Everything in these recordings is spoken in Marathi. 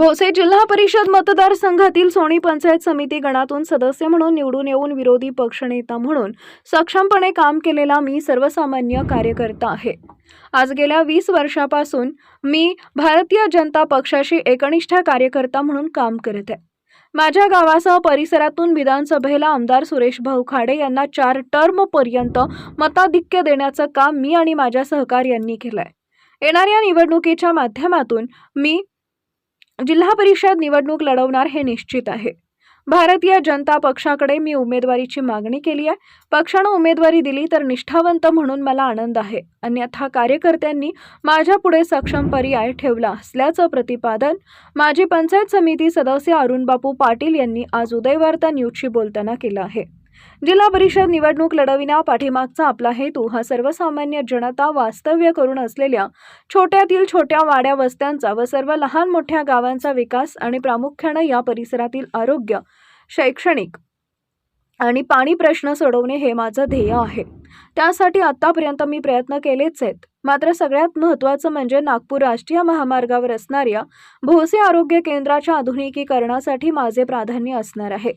भोसे जिल्हा परिषद मतदारसंघातील सोनी पंचायत समिती गणातून सदस्य म्हणून निवडून येऊन विरोधी पक्षनेता म्हणून सक्षमपणे काम केलेला मी सर्वसामान्य कार्यकर्ता आहे. आज गेल्या वीस वर्षापासून मी भारतीय जनता पक्षाशी एकनिष्ठ कार्यकर्ता म्हणून काम करत आहे. माझ्या गावासह परिसरातून विधानसभेला आमदार सुरेश भाऊ खाडे यांना चार टर्मपर्यंत मताधिक्य देण्याचं काम मी आणि माझ्या सहकार्यांनी आहे येणाऱ्या निवडणुकीच्या माध्यमातून मी जिल्हा परिषद निवडणूक लढवणार हे निश्चित आहे. भारतीय जनता पक्षाकडे मी उमेदवारीची मागणी केली आहे. पक्षानं उमेदवारी दिली तर निष्ठावंत म्हणून मला आनंद आहे. अन्यथा कार्यकर्त्यांनी माझ्यापुढे सक्षम पर्याय ठेवला असल्याचं प्रतिपादन माजी पंचायत समिती सदस्य अरुणबापू पाटील यांनी आज उदयवार्ता न्यूजशी बोलताना केलं आहे. जिल्हा परिषद निवडणूक लढविण्या पाठीमागचा आपला हेतू हा सर्वसामान्य जनता वास्तव्य करून असलेल्या छोट्यातील छोट्या वाड्या वस्त्यांचा व सर्व लहान मोठ्या गावांचा विकास आणि प्रामुख्याने या परिसरातील आरोग्य शैक्षणिक आणि पाणी प्रश्न सोडवणे हे माझं ध्येय आहे. त्यासाठी आत्तापर्यंत मी प्रयत्न केलेच आहेत. मात्र सगळ्यात महत्त्वाचं म्हणजे नागपूर राष्ट्रीय महामार्गावर असणाऱ्या भोसे आरोग्य केंद्राच्या आधुनिकीकरणासाठी माझे प्राधान्य असणार आहे.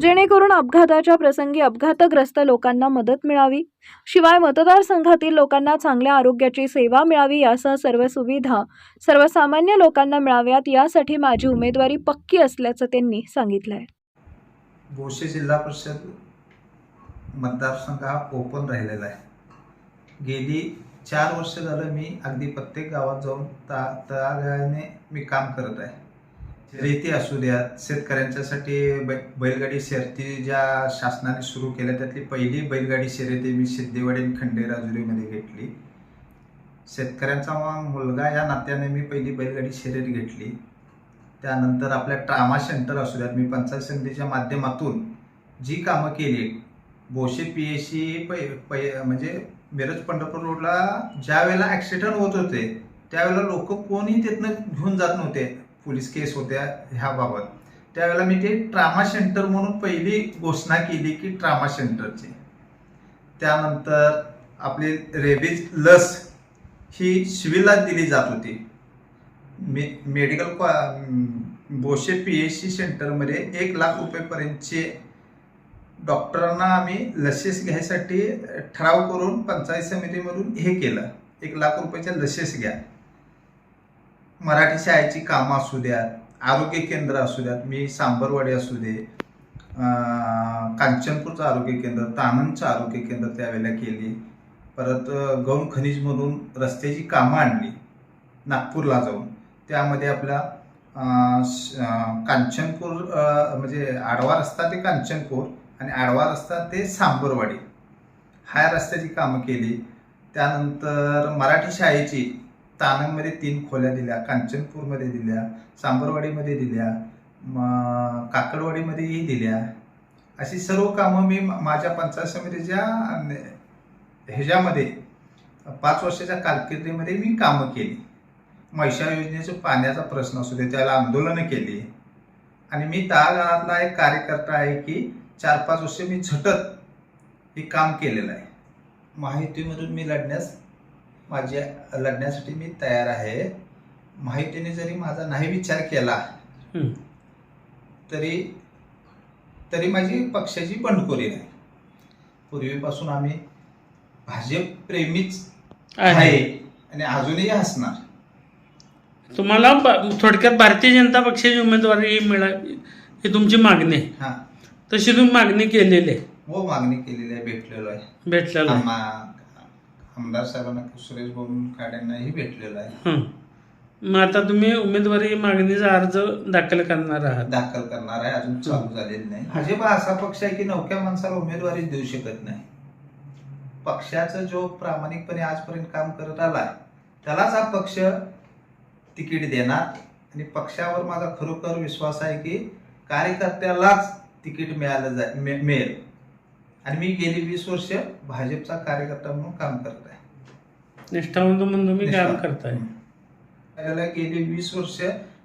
जेणेकरून अपघाताच्या प्रसंगी अपघातग्रस्त लोकांना मदत मिळावी. शिवाय मतदारसंघातील लोकांना चांगल्या आरोग्याची सेवा मिळावी यासह सर्व सुविधा सर्वसामान्य लोकांना मिळाव्यात यासाठी माझी उमेदवारी पक्की असल्याचं त्यांनी सांगितलं आहे बोशे जिल्हा परिषद मतदारसंघ हा ओपन राहिलेला आहे. गेली चार वर्ष झालं मी अगदी प्रत्येक गावात जाऊन ता तळागाळाने मी काम करत आहे. रेती असू द्या शेतकऱ्यांच्यासाठी बै बैलगाडी शर्यती ज्या शासनाने सुरू केल्या त्यातली पहिली बैलगाडी शर्यती मी सिद्धेवाडी खंडेराजुरीमध्ये घेतली. शेतकऱ्यांचा मग मुलगा या नात्याने मी पहिली बैलगाडी शर्यत घेतली. त्यानंतर आपल्या ट्रामा सेंटर असू द्यात मी पंचायत समितीच्या माध्यमातून जी कामं केली बोशे पी एच सी पै पै म्हणजे मिरज पंढरपूर रोडला ज्या वेळेला ॲक्सिडेंट होत होते त्यावेळेला लोक कोणी तिथनं घेऊन जात नव्हते पोलीस केस होत्या ह्याबाबत. त्यावेळेला मी ते ट्रामा सेंटर म्हणून पहिली घोषणा केली की ट्रामा सेंटरची. त्यानंतर आपली रेबीज लस ही सिव्हिलला दिली जात होती. मे मेडिकल कॉ बोशे पी एच सी सेंटरमध्ये एक लाख रुपयेपर्यंतचे डॉक्टरांना आम्ही लसेस घ्यायसाठी ठराव करून पंचायत समितीमधून हे केलं. एक लाख रुपयाच्या लसेस घ्या. मराठी शाळेची कामं असू द्यात आरोग्य केंद्र असू द्यात मी सांबरवाडी असू दे कांचनपूरचं आरोग्य केंद्र तानंदचं आरोग्य केंद्र त्यावेळेला केली. परत गौण खनिज म्हणून रस्त्याची कामं आणली नागपूरला जाऊन. त्यामध्ये आपला श- कांचनपूर म्हणजे आडवा रस्ता ते कांचनपूर आणि आडवा रस्ता ते सांबरवाडी. ह्या रस्त्याची कामं केली. त्यानंतर मराठी शाळेची तानंगमध्ये तीन खोल्या दिल्या कांचनपूरमध्ये दिल्या सांबरवाडीमध्ये दिल्या म काकडवाडीमध्येही दिल्या. अशी सर्व कामं मी माझ्या पंचायत समितीच्या ह्याच्यामध्ये पाच वर्षाच्या कारकिर्दीमध्ये मी कामं केली. मैशा योजनेचं पाण्याचा प्रश्न असू दे त्याला आंदोलनं केली. आणि मी तळागाळातला एक कार्यकर्ता आहे की चार पाच वर्ष मी झटत हे काम केलेलं आहे. माहितीमधून मी लढण्यास माझ्या लढण्यासाठी मी तयार आहे. माहितीने जरी माझा नाही विचार केला. तरी तरी माझी पक्षाची बंडखोरी नाही. पूर्वीपासून आम्ही भाजप प्रेमीच आहे. आणि अजूनही असणार तुम्हाला थोडक्यात भारतीय जनता पक्षाची उमेदवारी मिळावी ही तुमची मागणी आहे. हा. तशी तुम्ही मागणी केलेली आहे. हो मागणी केलेली आहे भेटलेलो आहे. भेटलेला आहे. आम्हा- आमदार साहेबांना सुरेश भाऊ काड्यांनाही भेटलेलो आहे. हं. मग आता तुम्ही उमेदवारी मागणीचा अर्ज दाखल करणार आहात. दाखल करणार आहे अजून चालू झालेली नाही. भाजप हा असा पक्ष आहे की नवक्या माणसाला उमेदवारी देऊ शकत नाही. पक्षाचं जो प्रामाणिकपणे आजपर्यंत काम करत आलाय त्यालाच हा पक्ष तिकीट देणार. आणि पक्षावर माझा खरोखर विश्वास आहे की कार्यकर्त्यालाच तिकीट मिळालं मि- मिळेल. आणि मी गेली वीस वर्ष भाजपचा कार्यकर्ता म्हणून काम करत आहे. निष्ठावंत म्हणून तुम्ही काम. करताय. गेली वीस वर्ष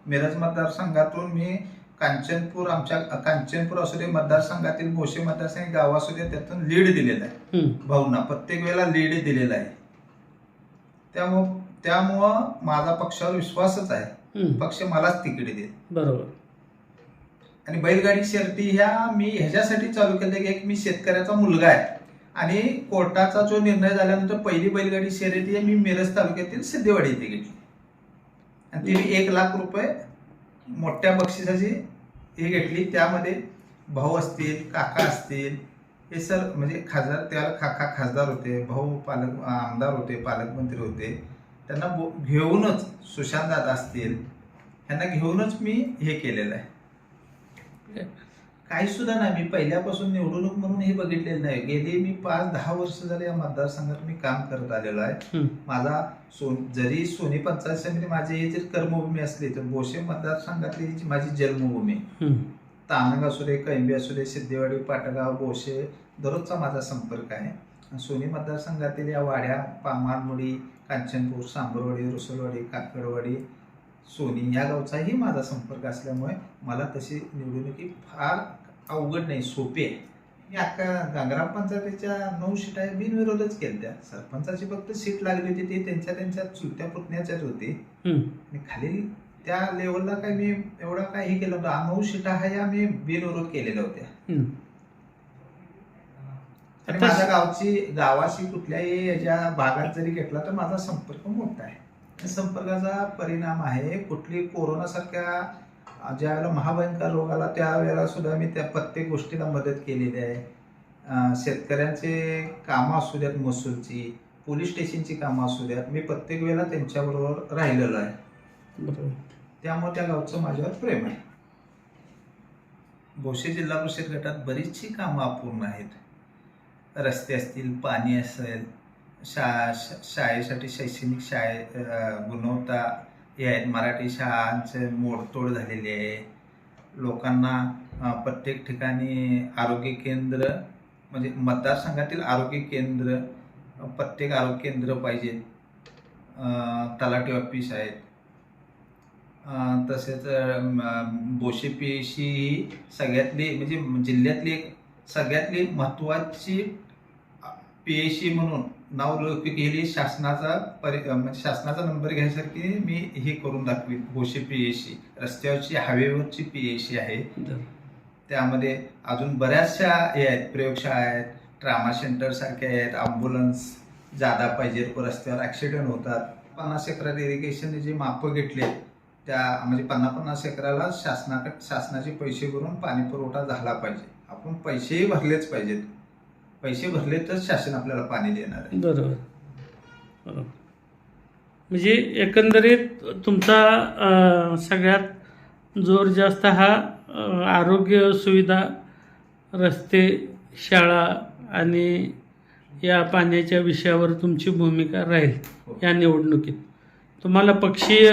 मिरज मतदारसंघातून मी कांचनपूर आमच्या कांचनपूर असू दे मतदारसंघातील भोसे मतदारसंघ गाव असू दे त्यातून लीड दिलेला आहे. भाऊंना प्रत्येक वेळेला लीड दिलेला आहे. त्यामुळं त्यामुळं माझा पक्षावर विश्वासच आहे. पक्ष मलाच तिकीट देईल. बरोबर. आणि बैलगाडी शर्ती ह्या मी ह्याच्यासाठी चालू केल्या की एक मी शेतकऱ्याचा मुलगा आहे. आणि कोर्टाचा जो निर्णय झाल्यानंतर पहिली बैलगाडी शर्यती मी मिरज तालुक्यातील सिद्धेवाडी येथे घेतली. आणि ती मी एक लाख रुपये मोठ्या बक्षिसाची हे घेतली. त्यामध्ये भाऊ असतील काका असतील हे सर म्हणजे खासदार त्याला काका खासदार होते भाऊ पालक आमदार होते पालकमंत्री होते. त्यांना बो- घेऊनच सुशांत दादा असतील. ह्यांना घेऊनच मी हे केलेलं आहे. काही सुद्धा नाही. मी पहिल्यापासून निवडणूक म्हणून हे बघितलेलं नाही. गेली मी पाच दहा वर्ष झाले या मतदारसंघात मी काम करत आलेलो आहे. माझा सोन जरी सोनी पंचायत समिती माझी ही जर कर्मभूमी असली तर बोशे मतदारसंघातली माझी जन्मभूमी. तानंग असू दे कैंबी असू दे सिद्धेवाडी पाटगाव बोशे दररोजचा माझा संपर्क आहे. सोनी मतदारसंघातील या वाड्या पामानमुडी कांचनपूर सांबरवाडी रुसलवाडी काकडवाडी सोनी या गावचाही माझा संपर्क असल्यामुळे मला तशी निवडणुकी फार अवघड नाही सोपी आहे. मी अख्खा ग्रामपंचायतीच्या नऊ सीटा बिनविरोधच केल्या सरपंचाची फक्त सीट लागली होती ती त्यांच्या त्यांच्या चुलत्या पुतण्याच्याच होती. आणि खालील त्या लेवलला काही मी एवढा काही हे केलं नव्हतं. नऊ सीटा ह्या आम्ही बिनविरोध केलेल्या होत्या. आणि माझ्या गावची गावाशी कुठल्याही याच्या भागात जरी घेतला तर माझा संपर्क मोठा आहे. त्या संपर्काचा परिणाम आहे कुठली कोरोनासारख्या ज्या वेळेला महाभयंकर रोग आला त्यावेळेला सुद्धा मी त्या प्रत्येक गोष्टीला मदत केलेली आहे. शेतकऱ्यांचे कामं असू द्यात महसूलची पोलीस स्टेशनची कामं असू द्यात मी प्रत्येक वेळेला त्यांच्याबरोबर राहिलेलो आहे. त्यामुळे त्या गावचं माझ्यावर प्रेम आहे. भोसे जिल्हा परिषद गटात बरीचशी कामं अपूर्ण आहेत. रस्ते असतील पाणी असेल शा शाळेसाठी शैक्षणिक शाळे गुणवत्ता हे आहेत. मराठी शाळांचे मोडतोड झालेली आहे. लोकांना प्रत्येक ठिकाणी आरोग्य केंद्र म्हणजे मतदारसंघातील आरोग्य केंद्र प्रत्येक आरोग्य केंद्र पाहिजेत तलाठी ऑफिस आहेत. तसेच बोशेपीशी ही सगळ्यातली म्हणजे जिल्ह्यातली एक सगळ्यातली महत्त्वाची पी सी म्हणून नाव लौकिक केली शासनाचा परि म्हणजे शासनाचा नंबर घ्यायसारखी मी हे करून दाखवी बोशे पी सी रस्त्यावरची हायवेवरची पी सी आहे. त्यामध्ये अजून बऱ्याचशा हे आहेत प्रयोगशाळा आहेत ट्रामा सेंटर सारखे आहेत अँब्युलन्स जादा पाहिजेत रस्त्यावर ॲक्सिडेंट होतात. पन्नास एकरात इरिगेशनने जे मापं घेतले त्या म्हणजे पन्नास पन्नास एकराला शासनाकडे शासनाचे पैसे भरून पाणी पुरवठा झाला पाहिजे. आपण पैसेही भरलेच पाहिजेत. पैसे भरले तर शासन आपल्याला पाणी देणार आहे. बरोबर. बरोबर. म्हणजे एकंदरीत तुमचा अं, सगळ्यात जोर जास्त हा अं, आरोग्य सुविधा रस्ते शाळा आणि या पाण्याच्या विषयावर तुमची भूमिका राहील हो. या निवडणुकीत. तुम्हाला पक्षीय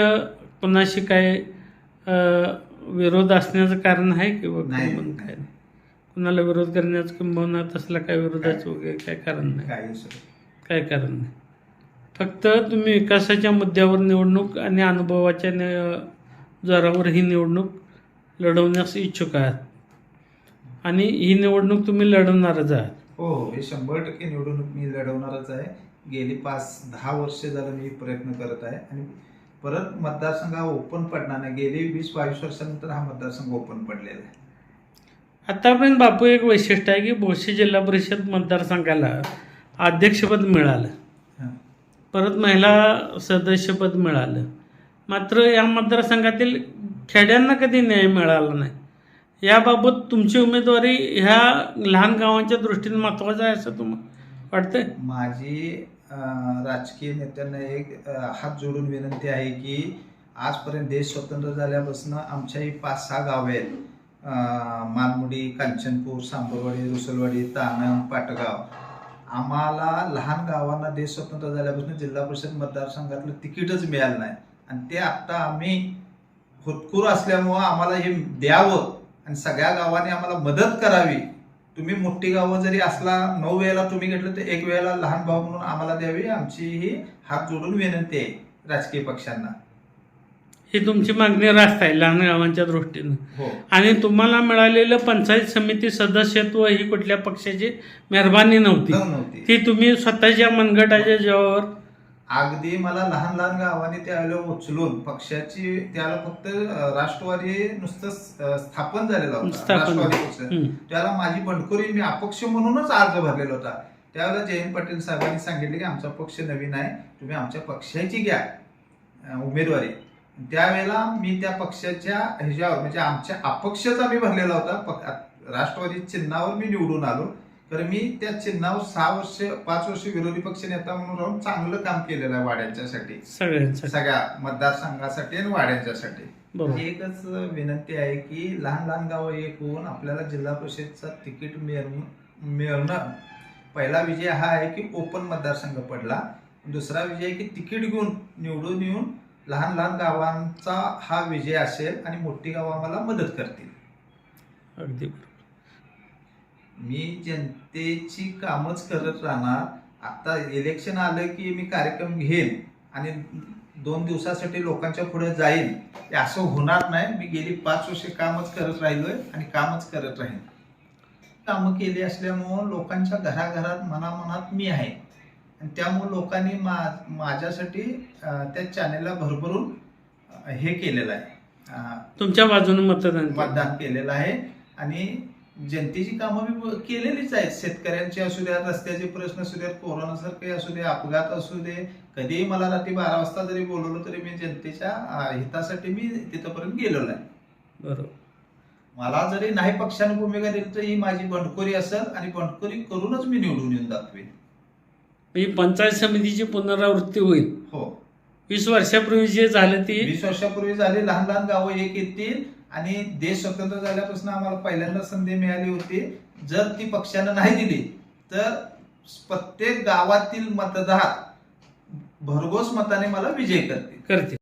कोणाशी काय अं, विरोध असण्याचं कारण आहे किंवा नाही. किंवा काय नाही कुणाला विरोध करण्याचं किंबहुना तसला काय विरोधाचं वगैरे काय कारण नाही. काय कारण नाही. फक्त तुम्ही विकासाच्या मुद्द्यावर निवडणूक आणि अनुभवाच्या न- जोरावर ही निवडणूक लढवण्यास इच्छुक आहात. आणि ही निवडणूक तुम्ही लढवणारच आहात. हो हो हे शंभर टक्के निवडणूक मी लढवणारच आहे. गेली पाच दहा वर्ष झालं मी प्रयत्न करत आहे. आणि परत मतदारसंघ हा ओपन पडणार नाही. गेली वीस बावीस वर्षानंतर हा मतदारसंघ ओपन पडलेला आहे. आतापर्यंत बापू एक वैशिष्ट्य आहे की भोशी जिल्हा परिषद मतदारसंघाला अध्यक्षपद मिळालं. परत महिला सदस्यपद मिळालं. मात्र या मतदारसंघातील खेड्यांना कधी न्याय मिळाला नाही. याबाबत तुमची उमेदवारी ह्या लहान गावांच्या दृष्टीने महत्त्वाचं आहे असं तुम्हाला वाटतंय? माझी राजकीय नेत्यांना एक हात जोडून विनंती आहे की आजपर्यंत देश स्वतंत्र झाल्यापासून आमच्या ही पाच सहा गावे आहेत. मालमुडी मानमुडी कांचनपूर सांबरवाडी रुसलवाडी ताणम पाटगाव. आम्हाला लहान गावांना देश स्वतंत्र झाल्यापासून जिल्हा परिषद मतदारसंघातलं तिकीटच मिळालं नाही. आणि ते आत्ता आम्ही होतकूर असल्यामुळं आम्हाला हे द्यावं आणि सगळ्या गावांनी आम्हाला मदत करावी. तुम्ही मोठी गावं जरी असला नऊ वेळेला तुम्ही घेतलं तर एक वेळेला लहान भाऊ म्हणून आम्हाला द्यावी. आमची ही हात जोडून विनंती आहे राजकीय पक्षांना. ही तुमची मागणी रास्त आहे लहान गावांच्या दृष्टीनं. हो. आणि तुम्हाला मिळालेलं पंचायत समिती सदस्यत्व ही कुठल्या पक्षाची मेहरबानी नव्हती. ती तुम्ही स्वतःच्या मनगटाच्या जीवावर अगदी मला लहान लहान गावाने त्यावेळेला उचलून पक्षाची त्याला फक्त राष्ट्रवादी नुसतं स्थापन झालेला होता. राष्ट्रवादी. त्याला माझी बंडखोरी मी अपक्ष म्हणूनच अर्ज भरलेला होता. त्यावेळेला जयंत पाटील साहेबांनी सांगितले की आमचा पक्ष नवीन आहे तुम्ही आमच्या पक्षाची घ्या उमेदवारी. त्यावेळेला मी त्या पक्षाच्या ह्याच्यावर म्हणजे आमच्या अपक्षचा मी भरलेला होता राष्ट्रवादी चिन्हावर मी निवडून आलो. तर मी त्या चिन्हावर सहा वर्ष पाच वर्ष विरोधी पक्ष नेता म्हणून राहून चांगलं काम केलेलं आहे वाड्यांच्यासाठी. सगळ्या मतदारसंघासाठी आणि वाड्यांच्यासाठी. एकच विनंती आहे की लहान लहान गावं एक होऊन आपल्याला जिल्हा परिषदचा तिकीट मिळवणं पहिला विजय हा आहे की ओपन मतदारसंघ पडला. दुसरा विजय की तिकीट घेऊन निवडून येऊन लहान लहान गावांचा हा विजय असेल आणि मोठी गावं आम्हाला मदत करतील. अगदी मी जनतेची कामच करत राहणार. आता इलेक्शन आलं की मी कार्यक्रम घेईन आणि दोन दिवसासाठी लोकांच्या पुढे जाईन हे असं होणार नाही. मी गेली पाच वर्षे कामच करत राहिलोय आणि कामच करत राहीन. कामं केली असल्यामुळं लोकांच्या घराघरात मनामनात मी आहे. त्यामुळे लोकांनी मा माझ्यासाठी त्या चॅनेलला भरभरून हे केलेलं आहे. तुमच्या बाजूने मतदान. मतदान केलेलं आहे. आणि जनतेची कामं मी केलेलीच आहेत. शेतकऱ्यांची असू द्या रस्त्याचे प्रश्न असू द्यात कोरोनासारखे असू दे अपघात असू दे कधीही मला रात्री बारा वाजता जरी बोलवलं तरी मी जनतेच्या हितासाठी मी तिथपर्यंत गेलेलो आहे. बरोबर. मला जरी नाही पक्षाने भूमिका दिली तर ही माझी बंडखोरी असेल आणि बंडखोरी करूनच मी निवडून येऊन दाखवेन. ही पंचायत समितीची पुनरावृत्ती होईल. हो. वीस वर्षापूर्वी जे झालं ती वीस वर्षापूर्वी झाले लहान लहान गावं एक येतील आणि देश स्वतंत्र झाल्यापासून आम्हाला पहिल्यांदा संधी मिळाली होती. जर ती पक्षानं नाही दिली तर प्रत्येक गावातील मतदार भरघोस मताने मला विजय करतील. करते